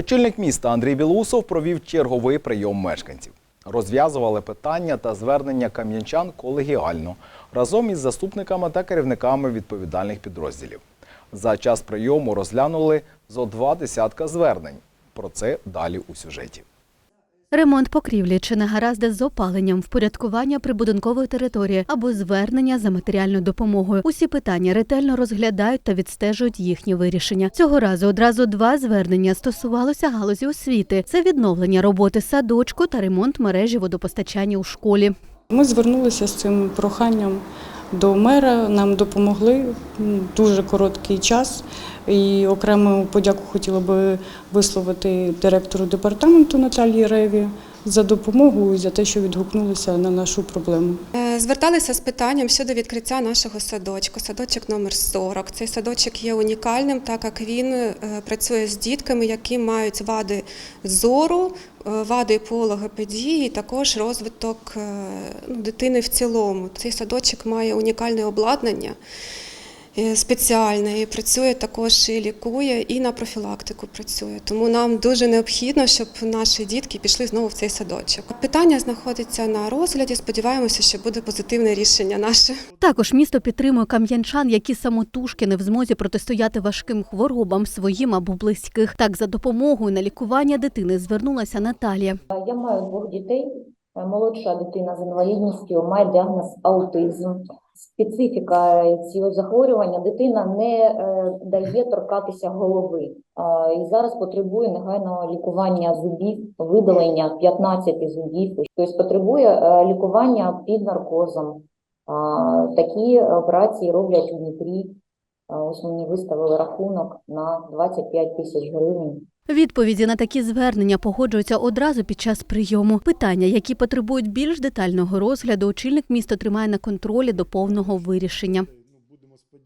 Очільник міста Андрій Білусов провів черговий прийом мешканців. Розв'язували питання та звернення кам'янчан колегіально разом із заступниками та керівниками відповідальних підрозділів. За час прийому розглянули зо два десятка звернень. Про це далі у сюжеті. Ремонт покрівлі чи негаразди з опаленням, впорядкування прибудинкової території або звернення за матеріальною допомогою. Усі питання ретельно розглядають та відстежують їхнє вирішення. Цього разу одразу два звернення стосувалося галузі освіти: це відновлення роботи садочку та ремонт мережі водопостачання у школі. Ми звернулися з цим проханням до мера. Нам допомогли дуже короткий час. І окрему подяку хотіла би висловити директору департаменту Наталії Реві за допомогу і за те, що відгукнулися на нашу проблему. Е, Зверталися з питанням щодо відкриття нашого садочку, садочок номер 40. Цей садочок є унікальним, так як він е, працює з дітками, які мають вади зору, е, вади по логопедії, також розвиток ну, дитини в цілому. Цей садочок має унікальне обладнання. Е, Спеціальне і працює також і лікує, і на профілактику працює. Тому нам дуже необхідно, щоб наші дітки пішли знову в цей садочок. Питання знаходиться на розгляді. Сподіваємося, що буде позитивне рішення наше. Також місто підтримує кам'янчан, які самотужки не в змозі протистояти важким хворобам своїм або близьких. Так, за допомогою на лікування дитини звернулася Наталія. Я маю двох дітей. Е, Молодша дитина з інвалідністю має діагноз аутизм. Специфіка цього захворювання дитина не е, дає торкатися голови. І зараз потребує негайного лікування зубів, видалення 15 зубів. Тобто потребує е, лікування під наркозом. Такі операції роблять у Дніпрі. Мені виставили рахунок на 25 тисяч гривень. Відповіді на такі звернення погоджуються одразу під час прийому. Питання, які потребують більш детального розгляду, очільник міста тримає на контролі до повного вирішення.